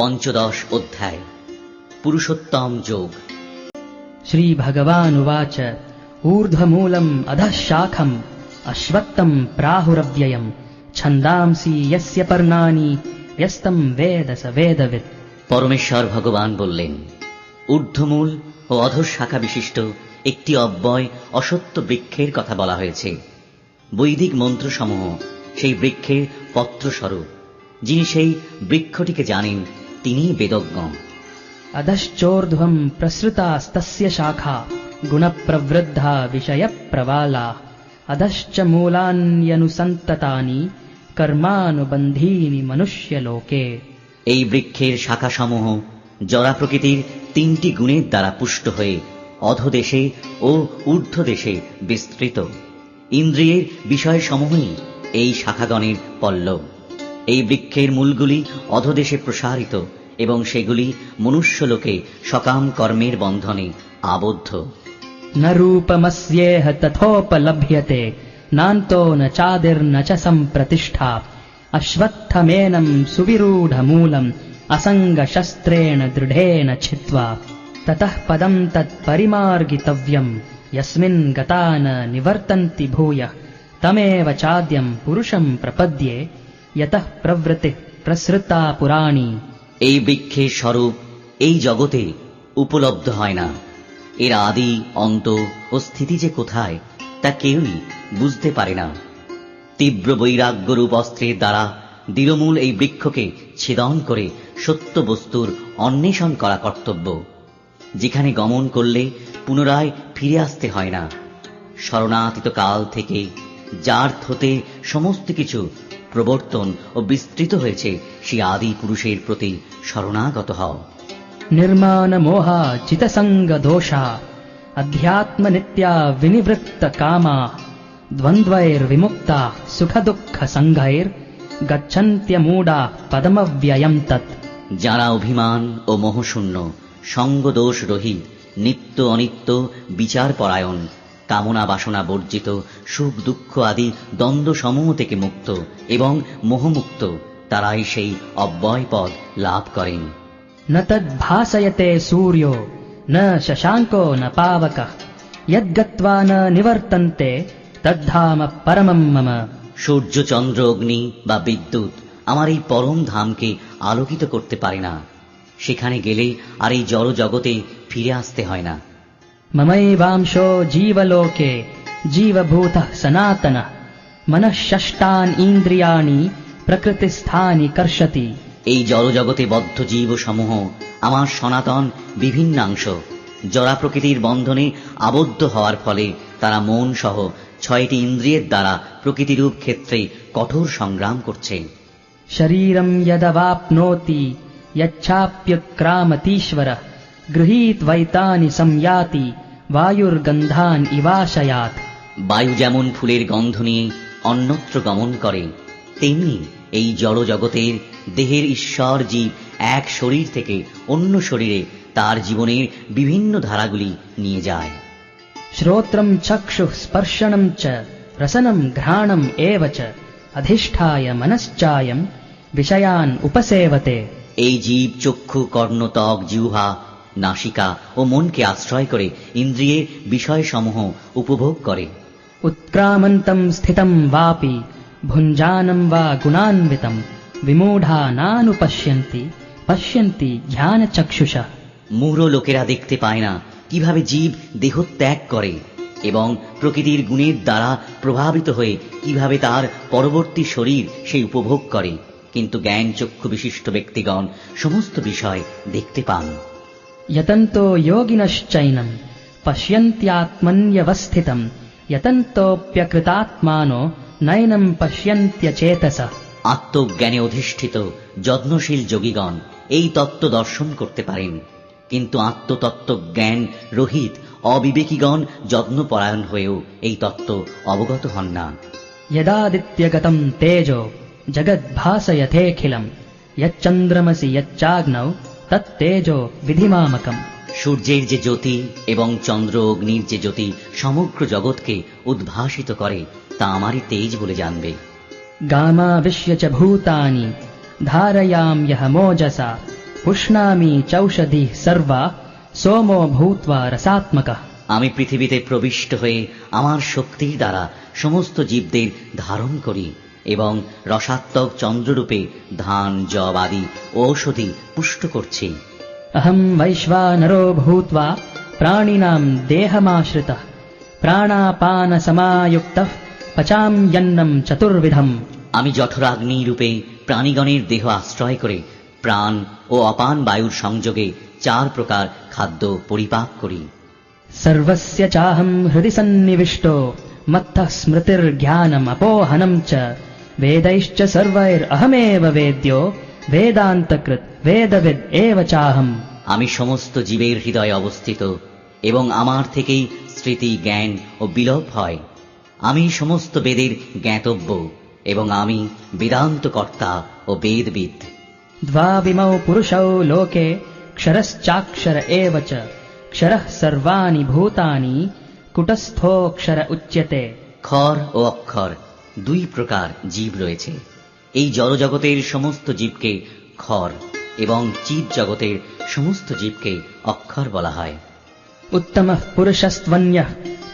পঞ্চদশ অধ্যায় পুরুষোত্তম যোগ। শ্রী ভগবান উচ ঊর্ধ্বমূলম অধঃশাখম অশ্বত্তম প্রাহুরব্যয়ম ছন্দামসি ইয়স্য পর্ণানি ইয়স্তম বেদ স বেদবিদ পরমেশ্বর ভগবান বললেন ঊর্ধ্বমূল ও অধর বিশিষ্ট একটি অব্যয় অসত্য বৃক্ষের কথা বলা হয়েছে। বৈদিক মন্ত্রসমূহ সেই বৃক্ষের পত্রস্বরূপ যিনি সেই বৃক্ষটিকে জানেন তিনি বেদজ্ঞ। অধশ্চোর্ধ্বম প্রসৃতাস্তস্য শাখা গুণপ্রবৃদ্ধা বিষয়প্রবালা অধশ্চ মূলান্যনুসন্ততানি কর্মানুবন্ধীনি মনুষ্যলোকে। এই বৃক্ষের শাখাসমূহ জরা প্রকৃতির তিনটি গুণের দ্বারা পুষ্ট হয়ে অধদেশে ও ঊর্ধ্বদেশে বিস্তৃত। ইন্দ্রিয়ের বিষয়সমূহই এই শাখাগণের পল্লব। এই বৃক্ষের মূলগুলি অধদেশে প্রসারিত এবং সেগুলি মনুষ্যলোকে সকাম কর্মের বন্ধনে আবদ্ধ न रूपमस्येह तथोपलभ्यते नान्तो न चादिर्न च सम्प्रतिष्ठा अश्वत्थमेनम् सुविरूढमूलम् असङ्गशस्त्रेण दृढेन छित्त्वा ततः पदम् तत्परिमार्गितव्यम् यस्मिन् गता न निवर्तन्ति भूयः तमेव चाद्यम् पुरुषम् प्रपद्ये ইয়তঃ প্রবৃতে প্রসৃতা পুরাণী এই বৃক্ষের স্বরূপ এই জগতে উপলব্ধ হয় না। এর আদি, অন্ত ও স্থিতি যে কোথায়, তা কেউই বুঝতে পারে না। তীব্র বৈরাগ্যরূপ অস্ত্রের দ্বারা দৃঢ়মূল এই বৃক্ষকে ছেদন করে সত্য বস্তুর অন্বেষণ করা কর্তব্য। যেখানে গমন করলে পুনরায় ফিরে আসতে হয় না। শরণাতীত কাল থেকে যার থতে সমস্ত কিছু প্রবর্তন ও বিস্তৃত হয়েছে সে আদি পুরুষের প্রতি শরণাগত হও। নির্মাণ মোহা চিতসঙ্গ দোষা অধ্যাত্ম নিত্যা বিনিবৃত্ত কামা দ্বন্দ্বৈর্বিমুক্তা সুখ দুঃখ গচ্ছন্ত্য গচ্ছন্ত্যমূঢ়া পদমব্যয়ম তৎ। যারা অভিমান ও মোহশূন্য সঙ্গদোষ রহিত নিত্য অনিত্য বিচার পরায়ণ কামনা বাসনা বর্জিত সুখ দুঃখ আদি দ্বন্দ্বসমূহ থেকে মুক্ত এবং মোহমুক্ত তারাই সেই অব্যয় পদ লাভ করেন। না সূর্য না শশাঙ্ক না পাবক না নিবর্তন্তে তদ্ধাম পরমম মম সূর্য চন্দ্র অগ্নি বা বিদ্যুৎ আমার এই পরম ধামকে আলোকিত করতে পারে না। সেখানে গেলে আর এই জড় জগতে ফিরে আসতে হয় না। ममैवांशो जीवलोके जीवभूतः सनातनः मनः षष्टान् इन्द्रियाणि प्रकृतिस्थानि कर्षति এই জড়জগতে বদ্ধ জীব সমূহ আমার সনাতন বিভিন্নাংশ জড়া প্রকৃতির বন্ধনে আবদ্ধ হওয়ার ফলে তারা মন সহ ছয়টি ইন্দ্রিয়ের দ্বারা প্রকৃতিরূপ ক্ষেত্রে কঠোর সংগ্রাম করছে शरीरम् यदवाप्नोति यच्छाप्युत्क्रामतीश्वरः গৃহীত্বৈতানি সংয়াতি বায়ুর্গন্ধান ইবাশয়াত বায়ু যেমন ফুলের গন্ধ নিয়ে অন্যত্র গমন করে তেমনি এই জড়জগতের দেহের ঈশ্বর জীব এক শরীর থেকে অন্য শরীরে তার জীবনের বিভিন্ন ধারাগুলি নিয়ে যায়। শ্রোত্রম চক্ষু স্পর্শনম চ রসনম ঘ্রাণম এব অধিষ্ঠায় মনশ্চায় বিষয়ান উপসেবতে। এই জীব চক্ষু কর্ণতক জিহা নাসিকা ও মনকে আশ্রয় করে ইন্দ্রিয়ে বিষয়সমূহ উপভোগ করে। উৎক্রামন্তম স্থিতম বাপি ভুঞ্জানম বা গুণান্বিতম বিমূঢ়া নানুপশ্যন্তি পশ্যন্তি ধ্যান চক্ষুষা মূঢ় লোকেরা দেখতে পায় না কীভাবে জীব দেহ ত্যাগ করে এবং প্রকৃতির গুণের দ্বারা প্রভাবিত হয়ে কীভাবে তার পরবর্তী শরীর সেই উপভোগ করে। কিন্তু জ্ঞান চক্ষু বিশিষ্ট ব্যক্তিগণ সমস্ত বিষয় দেখতে পান। यतन्तो योगिनश्चैनम् पश्यन्त्यात्मन्यवस्थितम् यतन्तोऽप्यकृतात्मानो नैनम् पश्यन्त्यचेतसः আত্মজ্ঞানে অধিষ্ঠিত যত্নশীল যোগীগণ এই তত্ত্ব দর্শন করতে পারেন কিন্তু আত্মতত্ত্ব জ্ঞান রহিত অবিবেকীগণ যত্নপরায়ণ হয়েও এই তত্ত্ব অবগত হন না यदादित्यगतम् तेजो जगद्भासयथेऽखिलम् यच्चन्द्रमसि यच्चाग्नौ তত্তেজ বিধিমামকম। সূর্যের যে জ্যোতি এবং চন্দ্র অগ্নির যে জ্যোতি সমগ্র জগৎকে উদ্ভাসিত করে তা আমারই তেজ বলে জানবে। গামা বিশ্ব চ ভূতানি ইহ মোজসা পুষ্ণামি চৌষধি সর্বা সোম ভূত্বা রসাত্মক। আমি পৃথিবীতে প্রবিষ্ট হয়ে আমার শক্তির দ্বারা সমস্ত জীবদের ধারণ করি এবং রসাত্মক চন্দ্ররূপে ধান জব আদি ঔষধি পুষ্ট করছে। অহম বৈশ্বানরো ভূত্বা প্রাণিনাম দেহমাশ্রিত প্রাণাপান সমাযুক্ত পচাম্যন্নম চতুর্বিধম। আমি জঠরাগ্নি রূপে প্রাণীগণের দেহ আশ্রয় করে প্রাণ ও অপান বায়ুর সংযোগে চার প্রকার খাদ্য পরিপাক করি। সর্বস্য চাহম হৃদি সন্নিবিষ্ট মত্থ স্মৃতির জ্ঞানম অপোহনম চ वेदैश्च सर्वैरहमेव वेद्यो वेदान्तकृत् वेदविद् एव चाहम् আমি সমস্ত জীবের হৃদয়ে অবস্থিত এবং আমার থেকেই স্মৃতি জ্ঞান ও বিলোপ হয় আমি সমস্ত বেদের জ্ঞাতব্য এবং আমি বেদান্ত কর্তা ও বেদবিদ द्वाविमौ पुरुषौ लोके क्षरश्चाक्षर एव च क्षरः सर्वाणि भूतानि कुटस्थोऽक्षर उच्यते ক্ষর ও অক্ষর দুই প্রকার জীব রয়েছে। এই জড়জগতের সমস্ত জীবকে খর এবং চিত জগতের সমস্ত জীবকে অক্ষর বলা হয়। উত্তম পুরুষস্ত্বন্য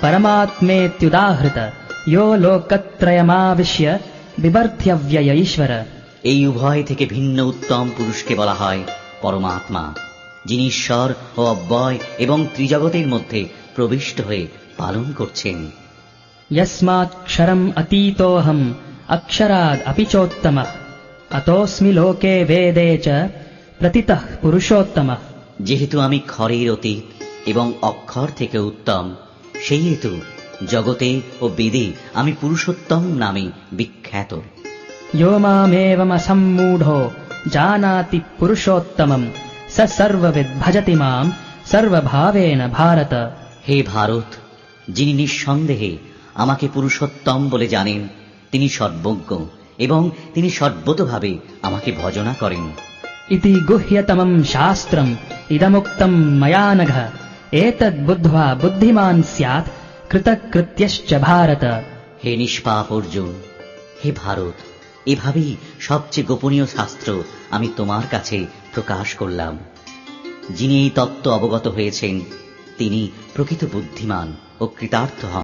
পরমাত্মেত্যুদাহৃত ইয় লোকত্রয়মাবিশ্য বিবর্ধ্যব্যয় ঈশ্বর এই উভয় থেকে ভিন্ন উত্তম পুরুষকে বলা হয় পরমাত্মা যিনি ঈশ্বর ও অব্যয় এবং ত্রিজগতের মধ্যে প্রবিষ্ট হয়ে পালন করছেন। यस्मात्क्षरम् अतीतोऽहम् अक्षरादपि चोत्तमः अतोऽस्मि लोके वेदे च प्रतितः पुरुषोत्तमः যেহেতু আমি ক্ষরের অতীত এবং অক্ষর থেকে উত্তম সেই হেতু জগতে ও বেদে আমি পুরুষোত্তম নামে বিখ্যাত यो मामेवमसम्मूढो जानाति पुरुषोत्तमम् स सर्वविद् भजति माम् सर्वभावेन भारत হে ভারত যিনি নিঃসন্দেহে আমাকে পুরুষোত্তম বলে জানেন। তিনি সর্বজ্ঞ এবং তিনি সর্বতভাবে আমাকে ভজনা করেন। ইতি গুহ্যতমম শাস্ত্রম ইদমুক্তম মায়ানঘ এতদ বুদ্ধা বুদ্ধিমান স্যাত কৃতকৃত্যশ্চ ভারত। হে নিষ্পাপ অর্জুন হে ভারত এভাবেই সবচেয়ে গোপনীয় শাস্ত্র আমি তোমার কাছে প্রকাশ করলাম। যিনি এই তত্ত্ব অবগত হয়েছেন তিনি প্রকৃত বুদ্ধিমান ও কৃতার্থ হন।